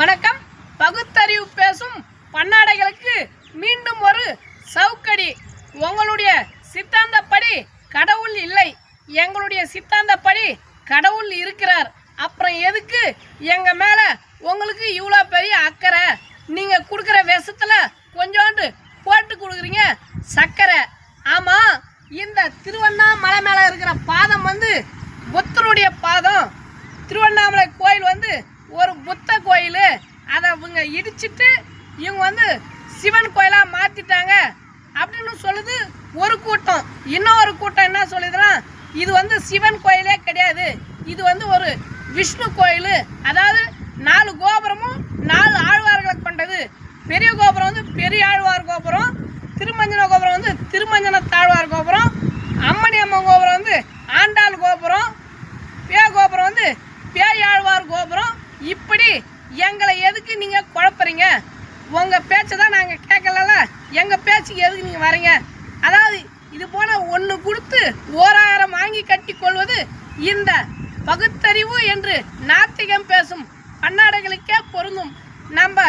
வணக்கம். பகுத்தறிவு பேசும் பன்னாடைகளுக்கு மீண்டும் ஒரு சவுக்கடி. உங்களுடைய சித்தாந்தப்படி கடவுள் இல்லை. எங்களுடைய சித்தாந்தப்படி கடவுள் இருக்கிறார். அப்புறம் எதுக்கு எங்கள் மேலே உங்களுக்கு இவ்வளோ பெரிய அக்கறை? நீங்கள் கொடுக்குற விஷத்தில் கொஞ்சோண்டு போட்டு கொடுக்குறீங்க சக்கரை. ஆமாம் இந்த திருவண்ணாமலை மேலே இருக்கிற பாதம் வந்து புத்தருடைய பாதம். திருவண்ணாமலை கோயில் வந்து ஒரு புத்த கோயில். அதை இவங்க இடிச்சிட்டு இவங்க வந்து சிவன் கோயிலாக மாற்றிட்டாங்க அப்படின்னு சொல்லுது ஒரு கூட்டம். இன்னொரு கூட்டம் என்ன சொல்லுதுன்னா இது வந்து சிவன் கோயிலே கிடையாது. இது வந்து ஒரு விஷ்ணு கோயில். அதாவது நாலு கோபுரமும் நாலு ஆழ்வார்களை கொண்டது. பெரிய கோபுரம் வந்து பெரிய ஆழ்வார் கோபுரம் திருமஞ்சன கோபுரம் வந்து திருமஞ்சன தாழ்வார் கோபுரம் அம்மணி அம்மன் கோபுரம் வந்து ஆண்டாள் கோபுரம் பே கோபுரம் வந்து பேயாழ்வார் கோபுரம் இப்படி எங்களை எதுக்கு நீங்க குழப்பறீங்க? உங்க பேச்சை தான் நாங்க கேட்கலல்ல? எங்க பேச்சுக்கு எதுக்கு நீங்க வரீங்க? அதாவது இது போல ஒன்று கொடுத்து ஓராயிரம் வாங்கி கட்டி கொள்வது இந்த பகுத்தறிவு என்று நாத்திகம் பேசும் பன்னாடைகளுக்கே பொருந்தும். நம்ம